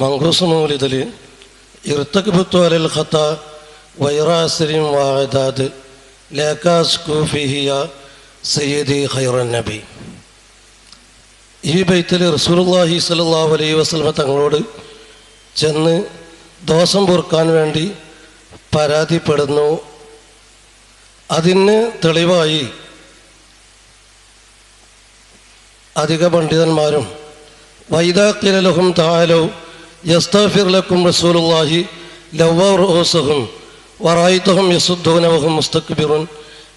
മങ്കൂസ് മൗലിദിൽ ഇർത്തക്ബത്തു അലൽ ഖത്ത വൈറാസിരിം വാഹദാദ് ലേക്കാസ് കൂഫിഹിയ സയ്യദി ഖൈറൻ നബി. ഈ ബൈത്തിൽ റസൂലുള്ളാഹി സ്വല്ലല്ലാഹു അലൈഹി വസല്ലമ തങ്ങളോട് ചെന്ന് ദോഷം പൊറുക്കാൻ വേണ്ടി പരാതിപ്പെടുന്നു. അതിന് തെളിവായി അധിക പണ്ഡിതന്മാരും വൈദാക്കിലലഹും യസുദ്ധൂനവഹും മുസ്തക്ബിറുൻ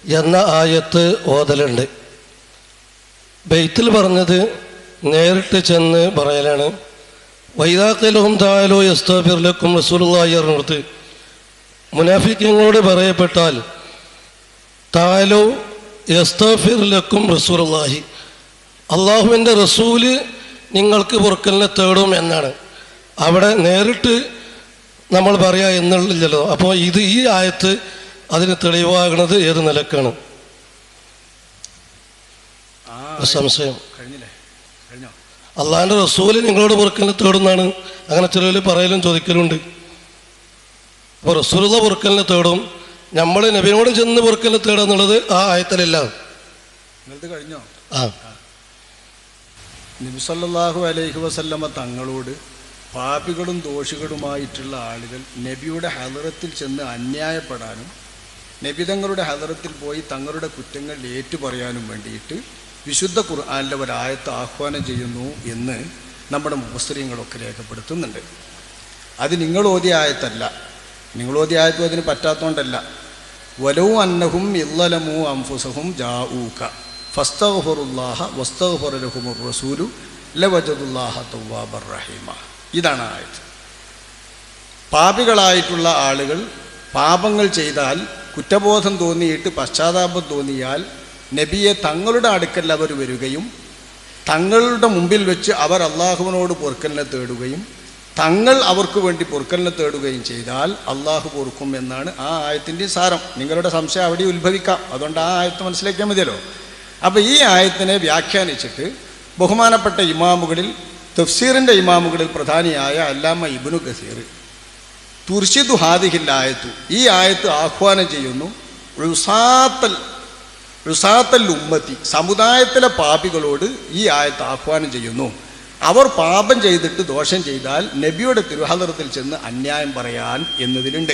എന്ന ആയത്ത് ഓതലുണ്ട്. ബെയ്ത്തിൽ പറഞ്ഞത് നേരിട്ട് ചെന്ന് പറയലാണ്. വൈതാക്കലും താലോ യസ്തഫിർ ലക്കും റസൂലുള്ളാഹി അറിഞ്ഞിടത്ത് മുനാഫിക്കങ്ങളോട് പറയപ്പെട്ടാൽ താലോ യസ്തഫിർ ലക്കും റസൂലുള്ളാഹി. അള്ളാഹുവിന്റെ റസൂൽ നിങ്ങൾക്ക് പൊറുക്കലിനെ തേടും എന്നാണ്. അവിടെ നേരിട്ട് നമ്മൾ പറയാ എന്നുള്ളല്ലോ അപ്പോൾ ഇത് ഈ ആയത്ത് അതിന് തെളിവാകുന്നത് ഏത് നിലക്കാണ്? സംശയം. അള്ളാഹിന്റെ റസൂൽ നിങ്ങളോട് പൊറുക്കലിനെ തേടുന്നാണ്. അങ്ങനെ ചിലർ പറയലും ചോദിക്കലുണ്ട്. അപ്പോൾ റസൂലുള്ള പൊറുക്കലിനെ തേടും. നമ്മൾ നബിനോട് ചെന്ന് പൊറുക്കലിനെ തേടുക എന്നുള്ളത് ആ ആയത്തിലല്ല. കഴിഞ്ഞോ? ആ. നബിസല്ലാഹു അലൈഹി വസല്ലമ തങ്ങളോട് പാപികളും ദോഷികളുമായിട്ടുള്ള ആളുകൾ നബിയുടെ ഹലറത്തിൽ ചെന്ന് അന്യായപ്പെടാനും നബി തങ്ങളുടെ ഹലറത്തിൽ പോയി തങ്ങളുടെ കുറ്റങ്ങൾ ഏറ്റുപറയാനും വേണ്ടിയിട്ട് വിശുദ്ധ ഖുർആാനിലെ ഒരായത്ത് ആഹ്വാനം ചെയ്യുന്നു എന്ന് നമ്മുടെ മുസ്ലിങ്ങളൊക്കെ രേഖപ്പെടുത്തുന്നുണ്ട്. അത് നിങ്ങൾ ഓതിയ ആയത്തല്ല. നിങ്ങൾ ഓതിയ ആയത്തും അതിന് പറ്റാത്തതുകൊണ്ടല്ല വലവും അന്നഹും ഇല്ലലമു അംഫുസഹും ജാഊക. ഫസ്തഹുറുല്ലാഹ വസ്തഹുറലഹുമുർ റസൂലു ലവജദുല്ലാഹ തവ്വാബർ റഹീമ. ഇതാണ് ആയത്. പാപികളായിട്ടുള്ള ആളുകൾ പാപങ്ങൾ ചെയ്താൽ കുറ്റബോധം തോന്നിയിട്ട് പശ്ചാത്താപം തോന്നിയാൽ നബിയെ തങ്ങളുടെ അടുക്കൽ അവർ വരികയും തങ്ങളുടെ മുമ്പിൽ വെച്ച് അവർ അള്ളാഹുവിനോട് പൊറുക്കലിനെ തേടുകയും തങ്ങൾ അവർക്ക് വേണ്ടി പൊറുക്കലിനെ തേടുകയും ചെയ്താൽ അള്ളാഹു പൊറുക്കും എന്നാണ് ആ ആയത്തിന്റെ സാരം. നിങ്ങളുടെ സംശയം അവിടെ ഉത്ഭവിക്കാം. അതുകൊണ്ട് ആ ആയത്ത് മനസ്സിലാക്കിയാൽ മതിയല്ലോ. അപ്പോൾ ഈ ആയത്തിനെ വ്യാഖ്യാനിച്ചിട്ട് ബഹുമാനപ്പെട്ട ഇമാമുകളിൽ തഫ്സീറിന്റെ ഇമാമുകളിൽ പ്രധാനിയായ അല്ലാമ ഇബ്നു കസീർ തുർഷിദു ഹാദിഹിൽ ആയത്തു ഈ ആയത്ത് ആഹ്വാനം ചെയ്യുന്നു റുസാത്തൽ റുസാത്തൽ ഉമ്മത്തി സമുദായത്തിലെ പാപികളോട് ഈ ആയത്ത് ആഹ്വാനം ചെയ്യുന്നു. അവർ പാപം ചെയ്തിട്ട് ദോഷം ചെയ്താൽ നബിയുടെ തിരുഹലറത്തിൽ ചെന്ന് അന്യായം പറയാൻ എന്നതിലുണ്ട്.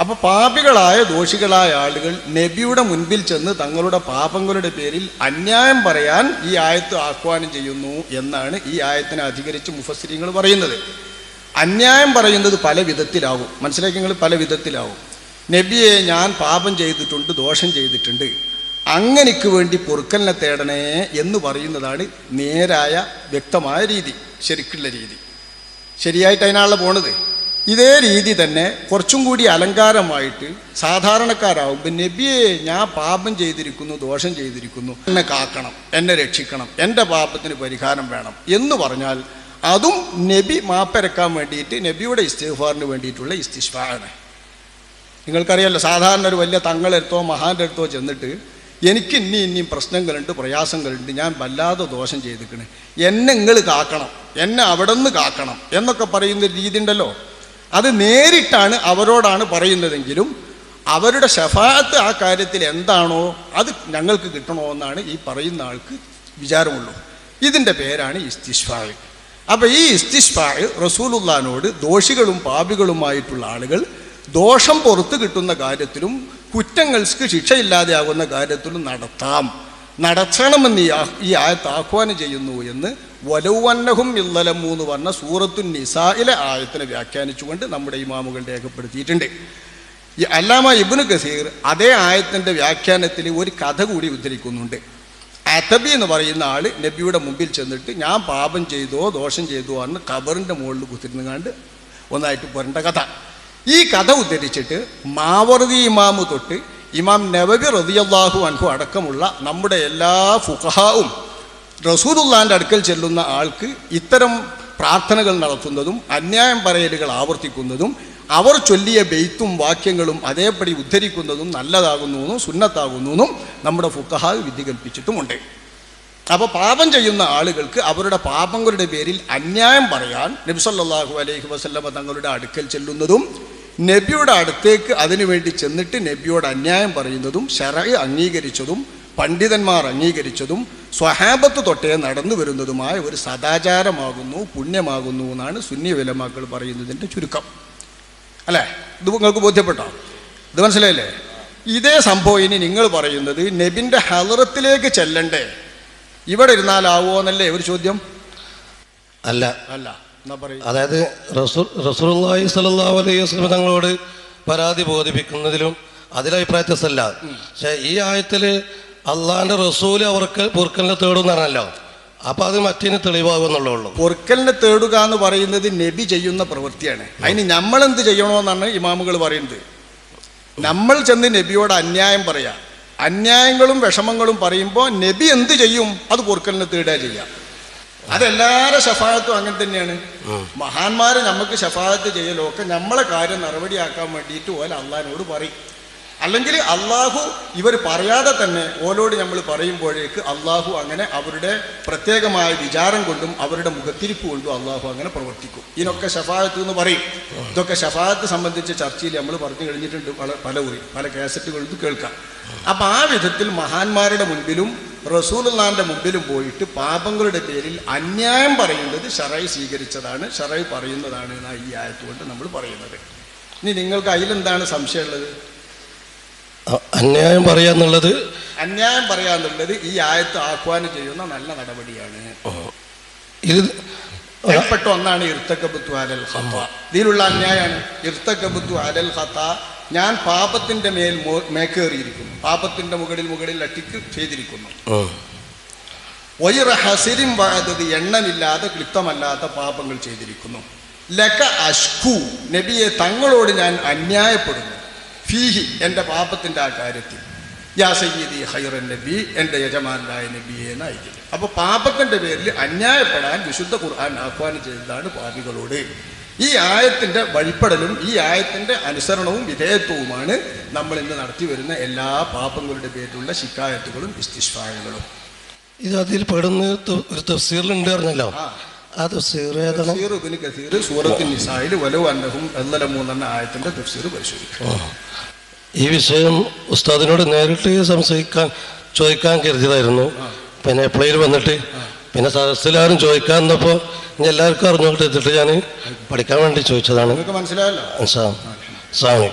അപ്പോൾ പാപികളായ ദോഷികളായ ആളുകൾ നബിയുടെ മുൻപിൽ ചെന്ന് തങ്ങളുടെ പാപങ്ങളുടെ പേരിൽ അന്യായം പറയാൻ ഈ ആയത്ത് ആഹ്വാനം ചെയ്യുന്നു എന്നാണ് ഈ ആയത്തിനെ അധികരിച്ച് മുഫസ്സിരിങ്ങൾ പറയുന്നത്. അന്യായം പറയുന്നത് പല വിധത്തിലാവും. മനസ്സിലാക്കി നിങ്ങൾ? പല വിധത്തിലാവും. നബിയെ ഞാൻ പാപം ചെയ്തിട്ടുണ്ട് ദോഷം ചെയ്തിട്ടുണ്ട്. അങ്ങനെക്ക് വേണ്ടി പൊറുക്കലിനെ തേടണേ എന്ന് പറയുന്നതാണ് നേരായ വ്യക്തമായ രീതി ശരിക്കുള്ള രീതി. ശരിയായിട്ട് അതിനാണല്ലോ പോണത്. ഇതേ രീതി തന്നെ കുറച്ചും കൂടി അലങ്കാരമായിട്ട് സാധാരണക്കാരാവുമ്പോൾ നബിയെ ഞാൻ പാപം ചെയ്തിരിക്കുന്നു ദോഷം ചെയ്തിരിക്കുന്നു. എന്നെ കാക്കണം എന്നെ രക്ഷിക്കണം എന്റെ പാപത്തിന് പരിഹാരം വേണം. എന്ന് പറഞ്ഞാൽ അതും നബി മാപ്പരക്കാൻ വേണ്ടിയിട്ട് നബിയുടെ ഇസ്തിഫാറിന് വേണ്ടിയിട്ടുള്ള ഇസ്തിഷ്ഫാണ് നിങ്ങൾക്കറിയാലോ സാധാരണ ഒരു വലിയ തങ്ങളെടുത്തോ മഹാന്റെ അടുത്തോ ചെന്നിട്ട് എനിക്ക് ഇനി ഇനിയും പ്രശ്നങ്ങളുണ്ട് പ്രയാസങ്ങളുണ്ട് ഞാൻ വല്ലാതെ ദോഷം ചെയ്തിക്കണേ എന്നെ നിങ്ങൾ കാക്കണം എന്നെ അവിടെ നിന്ന് കാക്കണം എന്നൊക്കെ പറയുന്ന രീതി ഉണ്ടല്ലോ. അത് നേരിട്ടാണ് അവരോടാണ് പറയുന്നതെങ്കിലും അവരുടെ ഷഫാത്ത് ആ കാര്യത്തിൽ എന്താണോ അത് ഞങ്ങൾക്ക് കിട്ടണോ എന്നാണ് ഈ പറയുന്ന ആൾക്ക് വിചാരമുള്ളൂ. ഇതിന്റെ പേരാണ് ഇസ്തിഷ്ഫായ്. അപ്പോൾ ഈ ഇസ്തിഷ്ഫായ് റസൂലുല്ലാനോട് ദോഷികളും പാപികളുമായിട്ടുള്ള ആളുകൾ ദോഷം പുറത്ത് കിട്ടുന്ന കാര്യത്തിലും കുറ്റങ്ങൾക്ക് ശിക്ഷയില്ലാതെയാകുന്ന കാര്യത്തിലും നടത്താം. നടത്തണമെന്ന് ഈ ആയത്ത് ആഹ്വാനം ചെയ്യുന്നു എന്ന് വലൗവന്നഹും ഇല്ലലമു എന്ന് പറഞ്ഞ സൂറത്തു നിസായിലെ ആയത്തിനെ വ്യാഖ്യാനിച്ചുകൊണ്ട് നമ്മുടെ ഇമാമുകൾ രേഖപ്പെടുത്തിയിട്ടുണ്ട്. ഈ അല്ലാമ ഇബ്നു കസീർ അതേ ആയത്തിന്റെ വ്യാഖ്യാനത്തിൽ ഒരു കഥ കൂടി ഉദ്ധരിക്കുന്നുണ്ട്. അതബി എന്ന് പറയുന്ന ആൾ നബിയുടെ മുമ്പിൽ ചെന്നിട്ട് ഞാൻ പാപം ചെയ്തോ ദോഷം ചെയ്തോ എന്ന് കബറിന്റെ മുകളിൽ കുത്തിരുന്ന് കണ്ട് ഒന്നായിട്ട് പോരേണ്ട കഥ. ഈ കഥ ഉദ്ധരിച്ചിട്ട് മാവർദി ഇമാമു തൊട്ട് ഇമാം നവബി റതിയല്ലാഹു അൻഹു അടക്കമുള്ള നമ്മുടെ എല്ലാ ഫുഖഹാവും റസൂലുള്ളാന്റെ അടുക്കൽ ചെല്ലുന്ന ആൾക്ക് ഇത്തരം പ്രാർത്ഥനകൾ നടത്തുന്നതും അന്യായം പറയലുകൾ ആവർത്തിക്കുന്നതും അവർ ചൊല്ലിയ ബെയ്ത്തും വാക്യങ്ങളും അതേപടി ഉദ്ധരിക്കുന്നതും നല്ലതാകുന്നു എന്നും സുന്നത്താകുന്നു എന്നും നമ്മുടെ ഫുക്കഹ വിധി കൽപ്പിച്ചിട്ടുമുണ്ട് അപ്പോൾ പാപം ചെയ്യുന്ന ആളുകൾക്ക് അവരുടെ പാപങ്ങളുടെ പേരിൽ അന്യായം പറയാൻ നബി സല്ലല്ലാഹു അലൈഹി വസല്ലമ തങ്ങളുടെ അടുക്കൽ ചെല്ലുന്നതും നബിയുടെ അടുത്തേക്ക് അതിനുവേണ്ടി ചെന്നിട്ട് നബിയോട് അന്യായം പറയുന്നതും ഷറ അംഗീകരിച്ചതും പണ്ഡിതന്മാർ അംഗീകരിച്ചതും സ്വഹാബത്ത് തൊട്ടേ നടന്നു വരുന്നതുമായ ഒരു സദാചാരമാകുന്നു പുണ്യമാകുന്നു എന്നാണ് സുന്നി വിലമാക്കൾ പറയുന്നതിന്റെ ചുരുക്കം. അല്ലേ? ഇത് നിങ്ങൾക്ക് ബോധ്യപ്പെട്ടോ? ഇത് മനസ്സിലായില്ലേ? ഇതേ സംഭവം ഇനി നിങ്ങൾ പറയുന്നത് നബിന്റെ ഹലറത്തിലേക്ക് ചെല്ലണ്ടേ? ഇവിടെ ഇരുന്നാലാവോ എന്നല്ലേ ഒരു ചോദ്യം? അല്ല. അല്ല. അതായത് റസൂലുള്ളാഹി സ്വല്ലല്ലാഹു അലൈഹി വസല്ലം തങ്ങളോട് പരാതി ബോധിപ്പിക്കുന്നതിലും അതിലഭിപ്രായത്തല്ല പക്ഷെ ഈ ആയത്തിൽ അള്ളാഹിന്റെ റസൂൽ അവർക്ക് പൊറുക്കലിനെ തേടും പറഞ്ഞല്ലോ. അപ്പൊ അത് മറ്റേന് തെളിവാകുന്നുള്ളൂ പൊറുക്കലിനെ തേടുക എന്ന് പറയുന്നത് നബി ചെയ്യുന്ന പ്രവൃത്തിയാണ്. അതിന് നമ്മൾ എന്ത് ചെയ്യണമെന്നാണ് ഇമാമുകൾ പറയുന്നത്. നമ്മൾ ചെന്ന് നബിയോട് അന്യായം പറയാ. അന്യായങ്ങളും വിഷമങ്ങളും പറയുമ്പോൾ നബി എന്ത് ചെയ്യും? അത് പൊറുക്കലിനെ തേടുക ചെയ്യാം. അതെല്ലാവരുടെ ഷഫായത്തും അങ്ങനെ തന്നെയാണ്. മഹാന്മാര് നമുക്ക് ഷഫായത്ത് ചെയ്യലൊക്കെ നമ്മളെ കാര്യം നടപടിയാക്കാൻ വേണ്ടിയിട്ട് ഓല അള്ളഹാനോട് പറയും. അല്ലെങ്കിൽ അള്ളാഹു ഇവർ പറയാതെ തന്നെ ഓലോട് നമ്മൾ പറയുമ്പോഴേക്ക് അള്ളാഹു അങ്ങനെ അവരുടെ പ്രത്യേകമായ വിചാരം കൊണ്ടും അവരുടെ മുഖത്തിരിപ്പ് കൊണ്ടും അള്ളാഹു അങ്ങനെ പ്രവർത്തിക്കും. ഇതിനൊക്കെ ഷഫായത്ത് എന്ന് പറയും. ഇതൊക്കെ ഷഫായത്ത് സംബന്ധിച്ച ചർച്ചയിൽ നമ്മൾ പറഞ്ഞു കഴിഞ്ഞിട്ടുണ്ട്. പല പല കുറി പല കാസറ്റുകളിൽ കേൾക്കാം. അപ്പം ആ വിധത്തിൽ മഹാന്മാരുടെ മുൻപിലും റസൂലുള്ളാന്റെ മുമ്പിലും പോയിട്ട് പാപങ്ങളുടെ പേരിൽ അന്യായം പറയുന്നത് ഷറൈ സ്വീകരിച്ചതാണ് ഷറൈ പറയുന്നതാണ് എന്നാണ് ഈ ആയത്തുകൊണ്ട് നമ്മൾ പറയുന്നത്. ഇനി നിങ്ങൾക്ക് അതിലെന്താണ് സംശയമുള്ളത്? അന്യായം പറയാന്നുള്ളത് അന്യായം പറയാന്നുള്ളത് ഈ ആയത്ത് ആഹ്വാനം ചെയ്യുന്ന നല്ല നടപടിയാണ്. ഇത് ഒരപ്പെട്ട ഒന്നാണ് ഇർത്തക്കബുത്തു അലൽ ഹത്ത ഇതിലുള്ള അന്യായമാണ് ഇർത്തക്കബുത്തു അലൽ ഹത്ത ഞാൻ പാപത്തിന്റെ മേൽ മേക്കേറിയിരിക്കുന്നു. പാപത്തിന്റെ മുകളിൽ മുകളിൽ അട്ടിക്ക് ചെയ്തിരിക്കുന്നു. ഒയിറ ഹസിരിം വാഴത് എണ്ണമില്ലാതെ ക്ലിപ്തമല്ലാത്ത പാപങ്ങൾ ചെയ്തിരിക്കുന്നു. ലക അഷ്കു നബിയെ തങ്ങളോട് ഞാൻ അന്യായപ്പെടുന്നു. ഫീഹി എന്റെ പാപത്തിന്റെ ആ കാര്യത്തിൽ. യാ സയ്യിദി ഹൈറൻ നബി എന്റെ യജമാനായ നബിയെ എന്നായിരിക്കും. അപ്പോൾ പാപത്തിന്റെ പേരിൽ അന്യായപ്പെടാൻ വിശുദ്ധ ഖുർആൻ ആഹ്വാനം ചെയ്തതാണ് പാപികളോട്. ഈ ആയത്തിന്റെ വഴിപ്പെടലും ഈ ആയത്തിന്റെ അനുസരണവും വിധേയത്വവുമാണ് നമ്മൾ ഇന്ന് നടത്തി വരുന്ന എല്ലാ പാപങ്ങളുടെ പേരിലുള്ള ശിക്കായത്തുകളും ഇസ്തിഷ്ഫായങ്ങളും. ഇത് അതിൽ പെടുന്ന ഒരു തഫ്സീറിലുണ്ട് പറഞ്ഞല്ലോ. ആ തഫ്സീർ ആയത്തിന്റെ ഈ വിഷയം ഉസ്താദിനോട് നേരിട്ട് സംശയിക്കാൻ ചോദിക്കാൻ കരുതിയതായിരുന്നു. പിന്നെ എപ്പോഴേലും വന്നിട്ട് പിന്നെ സദസ്സിലാരും ചോദിക്കാൻ എന്നപ്പോ ഇനി എല്ലാവർക്കും അറിഞ്ഞോട്ട് എത്തിയിട്ട് ഞാൻ പഠിക്കാൻ വേണ്ടി ചോദിച്ചതാണ്. മനസ്സിലായല്ലോ? സാമി